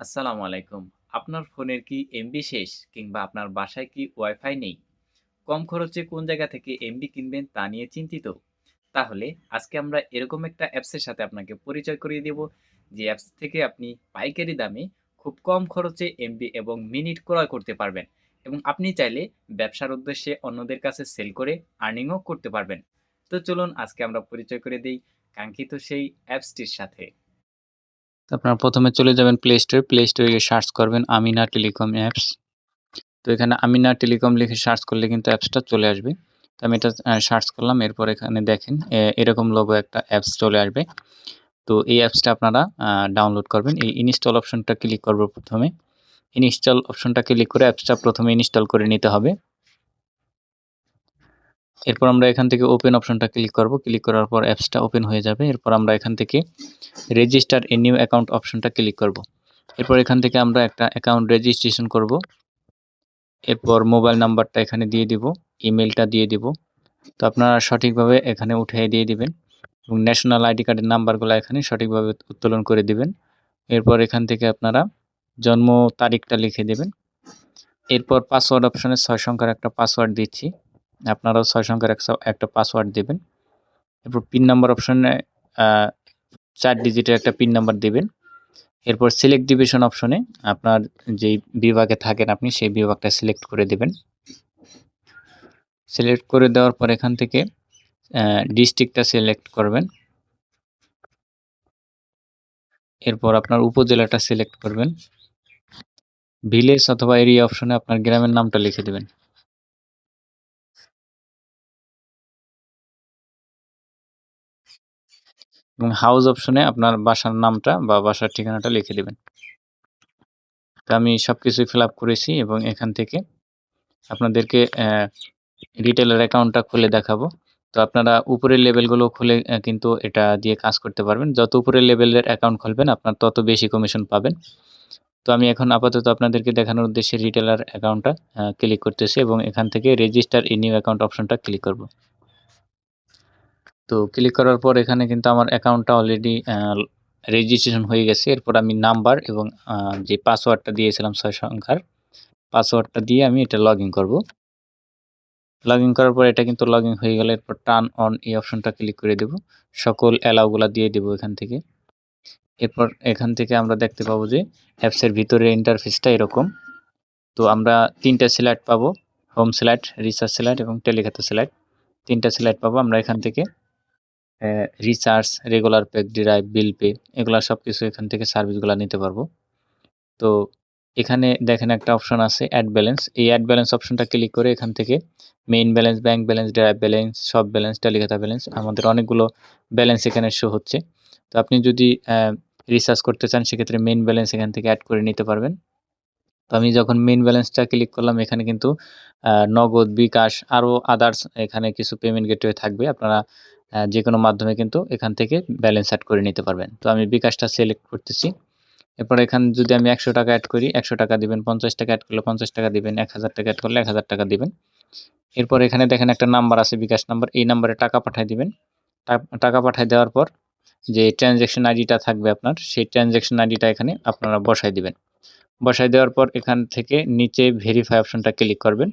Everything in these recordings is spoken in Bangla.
আসসালামু আলাইকুম। আপনার ফোনের কি এমবি শেষ? কিংবা আপনার বাসায় কি ওয়াইফাই নেই? কম খরচে কোন জায়গা থেকে এমবি কিনবেন তা নিয়ে চিন্তিত? তাহলে আজকে আমরা এরকম একটা অ্যাপসের সাথে আপনাকে পরিচয় করিয়ে দেব, যে অ্যাপস থেকে আপনি পাইকারি দামে খুব কম খরচে এমবি এবং মিনিট ক্রয় করতে পারবেন এবং আপনি চাইলে ব্যবসার উদ্দেশ্যে অন্যদের কাছে সেল করে আর্নিংও করতে পারবেন। তো চলুন আজকে আমরা পরিচয় করে দিই কাঙ্ক্ষিত সেই অ্যাপসটির সাথে। আপনারা প্রথমে চলে যাবেন প্লে স্টোরে প্লে স্টোরে গিয়ে সার্চ করবেন আমিনা টেলিকম অ্যাপস তো এখানে আমিনা টেলিকম লিখে সার্চ করলে কিন্তু অ্যাপসটা চলে আসবে। তো আমি এটা সার্চ করলাম, এরপর এখানে দেখেন এরকম লোগো একটা অ্যাপস চলে আসবে। তো এই অ্যাপসটা আপনারা ডাউনলোড করবেন। এই ইনস্টল অপশনটা ক্লিক করব প্রথমে। ইনস্টল অপশনটা ক্লিক করে অ্যাপসটা প্রথমে ইনস্টল করে নিতে হবে। এরপর আমরা এখান থেকে ওপেন অপশনটা ক্লিক করব। ক্লিক করার পর অ্যাপসটা ওপেন হয়ে যাবে। এরপর আমরা এখান থেকে রেজিস্টার এ নিউ অ্যাকাউন্ট অপশনটা ক্লিক করব। এরপর এখান থেকে আমরা একটা অ্যাকাউন্ট রেজিস্ট্রেশন করব। এরপর মোবাইল নাম্বারটা এখানে দিয়ে দিব। ইমেলটা দিয়ে দিব। তো আপনারা সঠিকভাবে এখানে উঠিয়ে দিয়ে দিবেন এবং ন্যাশনাল আইডি কার্ডের নাম্বারগুলো এখানে সঠিকভাবে উত্তোলন করে দিবেন। এরপর এখান থেকে আপনারা জন্ম তারিখটা লিখে দেবেন। এরপর পাসওয়ার্ড অপশনে ছয় সংখ্যার একটা পাসওয়ার্ড দিচ্ছি। আপনারাও ছয় সংখ্যার একটা পাসওয়ার্ড দেবেন। এরপর পিন নাম্বার অপশনে চার ডিজিটের একটা পিন নাম্বার দেবেন। এরপর সিলেক্ট ডিভিশন অপশনে আপনার যেই বিভাগে থাকেন আপনি, সেই বিভাগটা সিলেক্ট করে দেবেন। সিলেক্ট করে দেওয়ার পর এখান থেকে ডিস্ট্রিক্টটা সিলেক্ট করবেন। এরপর আপনার উপজেলাটা সিলেক্ট করবেন। ভিলেজ অথবা এরিয়া অপশনে আপনার গ্রামের নামটা লিখে দেবেন। এবং হাউস অপশনে আপনার বাসার নামটা বা বাসার ঠিকানাটা লিখে দেবেন। তো আমি সব কিছুই ফিল করেছি এবং এখান থেকে আপনাদেরকে রিটেলার অ্যাকাউন্টটা খুলে দেখাবো। তো আপনারা উপরের লেভেলগুলো খুলে কিন্তু এটা দিয়ে কাজ করতে পারবেন। যত উপরের লেভেলের অ্যাকাউন্ট খুলবেন, আপনার তত বেশি কমিশন পাবেন। তো আমি এখন আপাতত আপনাদেরকে দেখানোর উদ্দেশ্যে রিটেলার অ্যাকাউন্টটা ক্লিক করতেছি এবং এখান থেকে রেজিস্টার ই নিউ অ্যাকাউন্ট অপশনটা ক্লিক করব। তো ক্লিক করার পর এখানে কিন্তু আমার অ্যাকাউন্টটা অলরেডি রেজিস্ট্রেশন হয়ে গেছে। এরপর আমি নাম্বার এবং যে পাসওয়ার্ডটা দিয়েছিলাম ছয় সংখ্যার পাসওয়ার্ডটা দিয়ে আমি এটা লগ ইন করব। লগ ইন করার পর এটা কিন্তু লগ ইন হয়ে গেলে এরপর টার্ন অন এই অপশনটা ক্লিক করে দেব। সকল অ্যালাউগুলা দিয়ে দেব এখান থেকে। এরপর এখান থেকে আমরা দেখতে পাবো যে অ্যাপসের ভিতরে ইন্টারফেসটা এরকম। তো আমরা তিনটা স্লাইড পাবো। হোম স্লাইড রিসার্চ স্লাইড এবং টেলিখাতা স্লাইড তিনটা স্লাইড পাবো আমরা এখান থেকে। Recharge regular pack drive bill pay এগুলো সব কিছু এখান থেকে সার্ভিসগুলো নিতে পারব। তো এখানে দেখেন একটা অপশন আছে অ্যাড ব্যালেন্স এই অ্যাড ব্যালেন্স অপশনটা ক্লিক করে এখান থেকে main balance bank balance drive balance সব ব্যালেন্স টেলিখাতা ব্যালেন্স আমাদের অনেকগুলো ব্যালেন্স এখানে শো হচ্ছে। তো আপনি যদি রিচার্জ করতে চান, সেক্ষেত্রে মেইন ব্যালেন্স এখান থেকে অ্যাড করে নিতে পারবেন। তো আমি যখন মেইন ব্যালেন্সটা ক্লিক করলাম, এখানে কিন্তু নগদ, বিকাশ আরও আদার্স এখানে কিছু পেমেন্ট গেটওয়ে থাকবে। আপনারা যে কোনো মাধ্যমে কিন্তু এখান থেকে ব্যালেন্স অ্যাড করে নিতে পারবেন। তো আমি বিকাশটা সিলেক্ট করতেছি। এরপর এখানে যদি আমি একশো টাকা অ্যাড করি, একশো টাকা দিবেন, পঞ্চাশ টাকা অ্যাড করলে পঞ্চাশ টাকা দিবেন, এক হাজার টাকা অ্যাড করলে এক হাজার টাকা দিবেন। এরপর এখানে দেখেন একটা নাম্বার আছে, বিকাশ নাম্বার এই নাম্বারে টাকা পাঠিয়ে দিবেন। টাকা পাঠিয়ে দেওয়ার পর যে ট্রানজ্যাকশন আইডিটা থাকবে আপনার, সেই ট্রানজ্যাকশন আইডিটা এখানে আপনারা বসাই দিবেন। বসাই দেওয়ার পর এখান থেকে নিচে ভেরিফাই অপশনটা ক্লিক করবেন।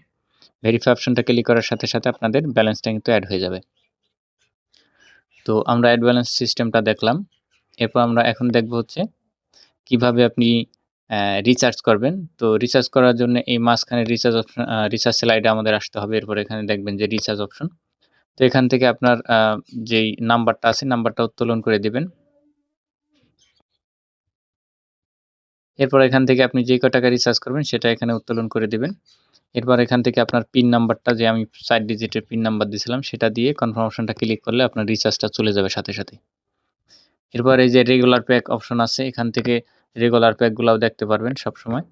ভেরিফাই অপশনটা ক্লিক করার সাথে সাথে আপনাদের ব্যালেন্সটা কিন্তু অ্যাড হয়ে যাবে। তো আমরা অ্যাড ব্যালেন্স সিস্টেমটা দেখলাম। এরপর আমরা এখন দেখব হচ্ছে কীভাবে আপনি রিচার্জ করবেন। তো রিচার্জ করার জন্য এই মাঝখানে রিচার্জ অপশন রিচার্জ স্লাইডে আমাদের আসতে হবে। এরপর এখানে দেখবেন যে রিচার্জ অপশন তো এখান থেকে আপনার যেই নাম্বারটা আছে নাম্বারটা উত্তোলন করে দিবেন। এরপর এখান থেকে আপনি যে ক রিচার্জ করবেন সেটা এখানে উত্তোলন করে দেবেন। এরপর এখান থেকে আপনার পিন নাম্বারটা যে আমি চার ডিজিটের পিন নাম্বার দিয়েছিলাম সেটা দিয়ে কনফার্মেশনটা ক্লিক করলে আপনার রিচার্জটা চলে যাবে সাথে সাথে। এরপর এই যে রেগুলার প্যাক অপশন আছে, এখান থেকে রেগুলার প্যাকগুলোও দেখতে পারবেন সব সময়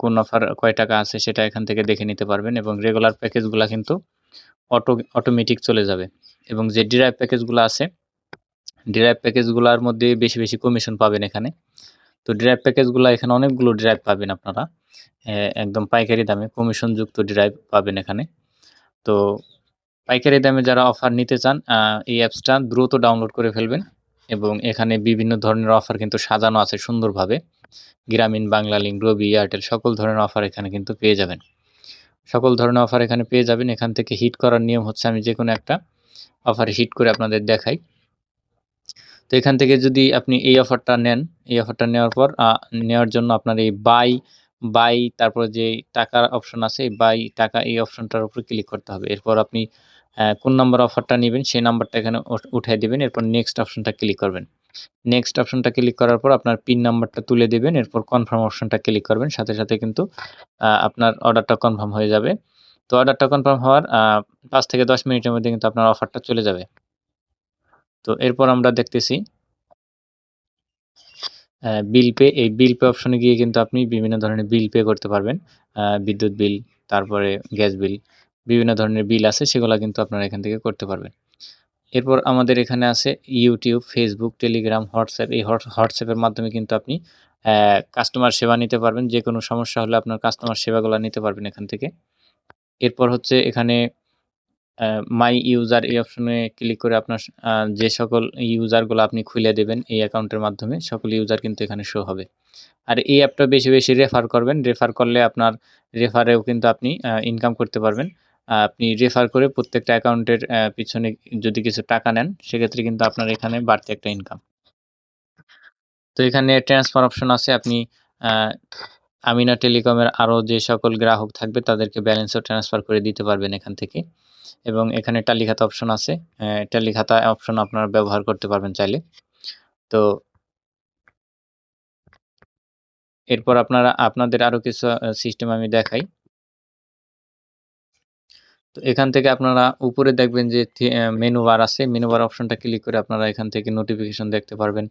কোন অফার কয় টাকা আছে সেটা এখান থেকে দেখে নিতে পারবেন এবং রেগুলার প্যাকেজগুলো কিন্তু অটো অটোমেটিক চলে যাবে। এবং যে ডিরাইভ প্যাকেজগুলো আছে ডিরাইভ প্যাকেজগুলোর মধ্যে বেশি বেশি কমিশন পাবেন এখানে। তো ড্রাইভ প্যাকেজগুলো এখানে অনেকগুলো ড্রাইভ পাবেন আপনারা। একদম পাইকারি দামে কমিশনযুক্ত ড্রাইভ পাবেন এখানে। তো পাইকারি দামে যারা অফার নিতে চান এই অ্যাপসটা দ্রুত ডাউনলোড করে ফেলবেন এবং এখানে বিভিন্ন ধরনের অফার কিন্তু সাজানো আছে সুন্দরভাবে। গ্রামীণ, বাংলা, লিঙ্ক, রবি, এয়ারটেল, সকল ধরনের অফার এখানে কিন্তু পেয়ে যাবেন। সকল ধরনের অফার এখানে পেয়ে যাবেন। এখান থেকে হিট করার নিয়ম হচ্ছে আমি যে কোনো একটা অফার হিট করে আপনাদের দেখাই। তো এখান থেকে যদি আপনি এই অফারটা নেন, এই অফারটা নেওয়ার পর নেওয়ার জন্য আপনার এই বাই বাই তারপর যে টাকার অপশন আছে, এই বাই টাকা এই অপশনটার উপর ক্লিক করতে হবে। এরপর আপনি কোন নাম্বার অফারটা নেবেন, সেই নাম্বারটা এখানে উঠাই দিবেন, এরপর নেক্সট অপশনটা ক্লিক করবেন। নেক্সট অপশনটা ক্লিক করার পর আপনার পিন নাম্বারটা তুলে দেবেন, এরপর কনফার্ম অপশনটা ক্লিক করবেন, সাথে সাথে কিন্তু আপনার অর্ডারটা কনফার্ম হয়ে যাবে। তো অর্ডারটা কনফার্ম হওয়ার পাঁচ থেকে দশ মিনিটের মধ্যে কিন্তু আপনার অফারটা চলে যাবে। তো এরপর আমরা দেখতেছি বিল পে এই বিল পে অপশনে গিয়ে কিন্তু আপনি বিভিন্ন ধরনের বিল পে করতে পারবেন। বিদ্যুৎ বিল তারপরে গ্যাস বিল বিভিন্ন ধরনের বিল আছে, সেগুলো কিন্তু আপনারা এখান থেকে করতে পারবেন। এরপর আমাদের এখানে আছে ইউটিউব ফেসবুক টেলিগ্রাম হোয়াটসঅ্যাপ এই হোয়াটসঅ্যাপের মাধ্যমে কিন্তু আপনি কাস্টমার সেবা নিতে পারবেন। যে কোনো সমস্যা হলে আপনার কাস্টমার সেবাগুলো নিতে পারবেন এখান থেকে। এরপর হচ্ছে এখানে মাই ইউজার এই অপশনে ক্লিক করে আপনার যে সকল ইউজারগুলো আপনি খুলে দেবেন এই অ্যাকাউন্টের মাধ্যমে, সকল ইউজার কিন্তু এখানে শো হবে। আর এই অ্যাপটা বেশি বেশি রেফার করবেন। রেফার করলে আপনার রেফারেও কিন্তু আপনি ইনকাম করতে পারবেন। আপনি রেফার করে প্রত্যেকটা অ্যাকাউন্টের পিছনে যদি কিছু টাকা নেন, সেক্ষেত্রে কিন্তু আপনার এখানে বাড়তি একটা ইনকাম তো এখানে ট্রান্সফার অপশন আছে। আপনি আমিনা টেলিকমের আরও যে সকল গ্রাহক থাকবে তাদেরকে ব্যালেন্সও ট্রান্সফার করে দিতে পারবেন এখান থেকে। এবং এখানে টালি খাতা অপশন আছে। আহ, টালি খাতা অপশন আপনারা ব্যবহার করতে পারবেন চাইলে। তো এরপর আপনারা আপনাদের আরও কিছু সিস্টেম আমি দেখাই। তো এখান থেকে আপনারা উপরে দেখবেন যে মেনু বার আছে। মেনু বার অপশনটা ক্লিক করে আপনারা এখান থেকে নোটিফিকেশন দেখতে পারবেন।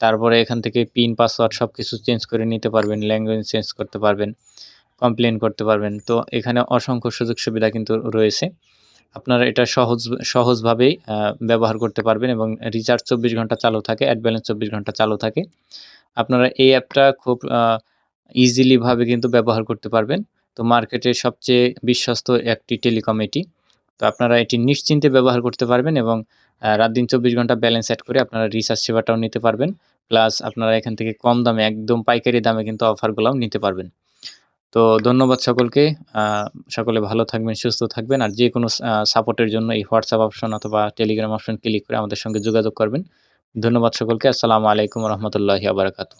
তারপরে এখান থেকে পিন পাসওয়ার্ড সব কিছু চেঞ্জ করে নিতে পারবেন ল্যাঙ্গুয়েজ চেঞ্জ করতে পারবেন কমপ্লেন করতে পারবেন। তো এখানে অসংখ্য সুযোগ সুবিধা কিন্তু রয়েছে। আপনারা এটা সহজ, সহজভাবেই ব্যবহার করতে পারবেন এবং রিচার্জ চব্বিশ ঘণ্টা চালু থাকে অ্যাড ব্যালেন্স চব্বিশ ঘণ্টা চালু থাকে। আপনারা এই অ্যাপটা খুব ইজিলিভাবে কিন্তু ব্যবহার করতে পারবেন। তো মার্কেটে সবচেয়ে বিশ্বস্ত একটি টেলিকম এটি। তো আপনারা এটি নিশ্চিন্তে ব্যবহার করতে পারবেন এবং রাত দিন চব্বিশ ঘণ্টা ব্যালেন্স অ্যাড করে আপনারা রিচার্জ সেবাটাও নিতে পারবেন। প্লাস আপনারা এখান থেকে কম দামে, একদম পাইকারি দামে কিন্তু অফারগুলোও নিতে পারবেন। তো ধন্যবাদ সকলকে। সকলে ভালো থাকবেন, সুস্থ থাকবেন আর যে কোনো সাপোর্টের জন্য এই হোয়াটসঅ্যাপ অপশন অথবা টেলিগ্রাম অপশন ক্লিক করে আমাদের সঙ্গে যোগাযোগ করবেন। ধন্যবাদ সকলকে। আসসালামু আলাইকুম রহমতুল্লাহি আবরাকাতু